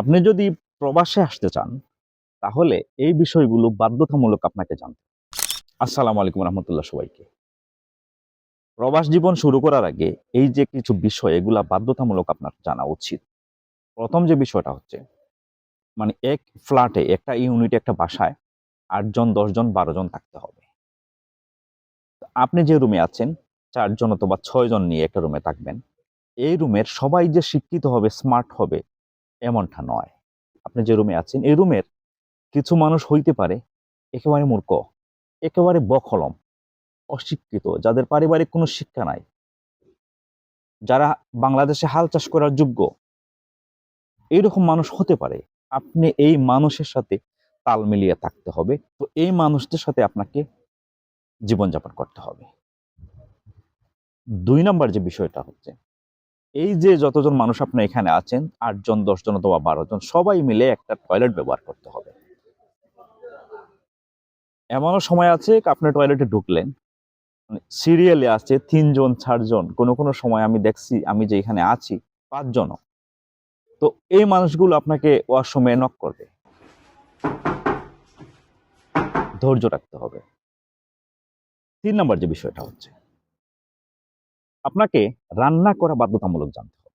আপনি যদি প্রবাসে আসতে চান, তাহলে এই বিষয়গুলো বাধ্যতামূলক আপনাকে জানতে। আসসালামু আলাইকুম রহমতুল্লাহ সবাইকে। প্রবাস জীবন শুরু করার আগে এই যে কিছু বিষয়, এগুলা বাধ্যতামূলক আপনার জানা উচিত। প্রথম যে বিষয়টা হচ্ছে মানে এক ফ্ল্যাটে, একটা ইউনিটে, একটা বাসায় আটজন, দশজন বারো জন থাকতে হবে। আপনি যে রুমে আছেন, চারজন অথবা ছয়জন নিয়ে একটা রুমে থাকবেন, এই রুমের সবাই যে শিক্ষিত হবে, স্মার্ট হবে এমনটা নয়। আপনি যে রুমে আছেন, এই রুমের কিছু মানুষ হইতে পারে একেবারে মূর্খ, একেবারে বখলম অশিক্ষিত, যাদের পারিবারিক কোনো শিক্ষা নাই। যারা বাংলাদেশে হাল চাষ করার যোগ্য, এইরকম মানুষ হতে পারে। আপনি এই মানুষের সাথে তাল মিলিয়ে থাকতে হবে। তো এই মানুষদের সাথে আপনাকে জীবনযাপন করতে হবে। দুই নম্বর যে বিষয়টা হচ্ছে এই যে যতজন মানুষ আপনার এখানে আছেন, আটজন, দশজন অথবা বারো জন সবাই মিলে একটা টয়লেট ব্যবহার করতে হবে। এমনও সময় আছে আপনি টয়লেটে ঢুকলেন সিরিয়ালে আছে, তিনজন, চারজন, কোনো কোনো সময় আমি দেখছি, আমি যে এখানে আছি, পাঁচজনও। তো এই মানুষগুলো আপনাকে ওয়াশরুমে নক করবে। ধৈর্য রাখতে হবে। তিন নম্বর যে বিষয়টা হচ্ছে আপনাকে রান্না করা বাধ্যতামূলক জানতে হবে।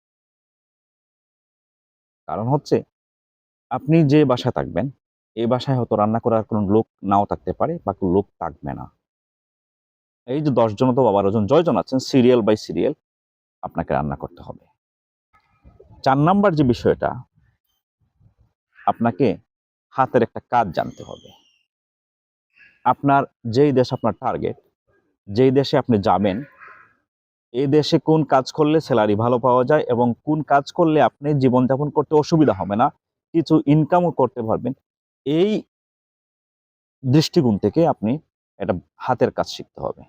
কারণ হচ্ছে, আপনি যে বাসায় থাকবেন এই বাসায় হয়তো রান্না করার কোনো লোক নাও থাকতে পারে বা কোনো লোক থাকবে না। এই যে দশজন অথবা বারো জন, জয়জন আছেন, সিরিয়াল বাই সিরিয়াল আপনাকে রান্না করতে হবে। চার নাম্বার যে বিষয়টা, আপনাকে হাতের একটা কাজ জানতে হবে। আপনার যেই দেশ আপনার টার্গেট যেই দেশে আপনি যাবেন এই দেশে কোন কাজ করলে স্যালারি ভালো পাওয়া যায় এবং কোন কাজ করলে আপনি জীবনযাপন করতে অসুবিধা হবে না, কিছু ইনকামও করতে পারবেন। এই দৃষ্টিকোণ থেকে আপনি একটা হাতের কাজ শিখতে হবে।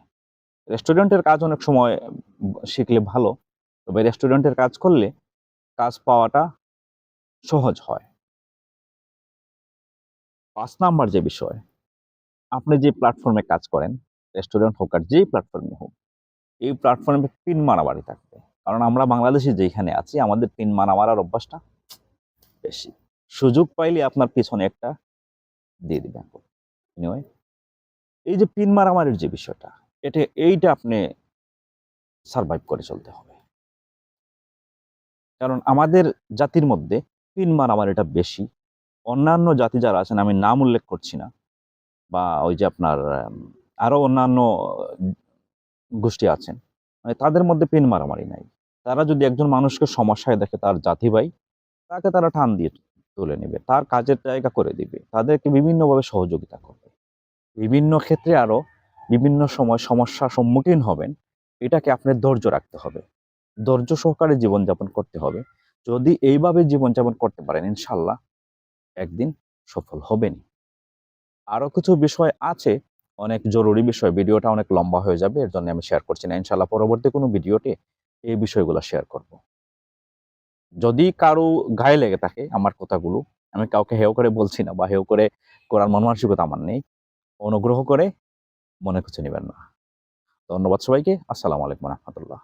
রেস্টুরেন্টের কাজ অনেক সময় শিখলে ভালো, তবে রেস্টুরেন্টের কাজ করলে কাজ পাওয়াটা সহজ হয়। পাঁচ নাম্বার যে বিষয়, আপনি যে প্ল্যাটফর্মে কাজ করেন রেস্টুরেন্ট হোক আর যেই প্ল্যাটফর্মে হোক এই প্ল্যাটফর্মে পিন মারামারি থাকবে। কারণ আমরা বাংলাদেশে যেখানে আছি আমাদের পিন মারা মারার অভ্যাসটা বেশি। সুযোগ পাইলে আপনার পিছনে একটা দিয়ে দিবেন এই যে পিন মারামারির যে বিষয়টা এটা এইটা আপনি সারভাইভ করে চলতে হবে। কারণ আমাদের জাতির মধ্যে পিন মারামারিটা বেশি। অন্যান্য জাতি যারা আছেন আমি নাম উল্লেখ করছি না বা ওই যে আপনার আম, আরও অন্যান্য গোষ্ঠী আছেন। মানে তাদের মধ্যে পিন মারামারি নাই। তারা যদি একজন মানুষকে সমস্যায় দেখে তার জাতি ভাই তাকে তারা টান দিয়ে তুলে নেবে, তার কাজের জায়গা করে দিবে, তাদেরকে বিভিন্নভাবে সহযোগিতা করবে। বিভিন্ন ক্ষেত্রে আরও বিভিন্ন সময় সমস্যার সম্মুখীন হবেন, এটাকে আপনার ধৈর্য রাখতে হবে। ধৈর্য সহকারে জীবনযাপন করতে হবে। যদি এইভাবে জীবনযাপন করতে পারেন, ইনশাল্লাহ একদিন সফল হবেন আরও কিছু বিষয় আছে অনেক জরুরি বিষয়, ভিডিওটা অনেক লম্বা হয়ে যাবে, এর জন্য আমি শেয়ার করছি না। ইনশাল্লাহ পরবর্তী কোনো ভিডিওতে এই বিষয়গুলো শেয়ার করব। যদি কারও গায়ে লেগে থাকে আমার কথাগুলো, আমি কাউকে হেও করে বলছি না বা হেও করে করার মনমানসিকতা আমার নেই, অনুগ্রহ করে মনে কিছু নেবেন না। ধন্যবাদ সবাইকে। আসসালামু আলাইকুম রহমতুল্লাহ।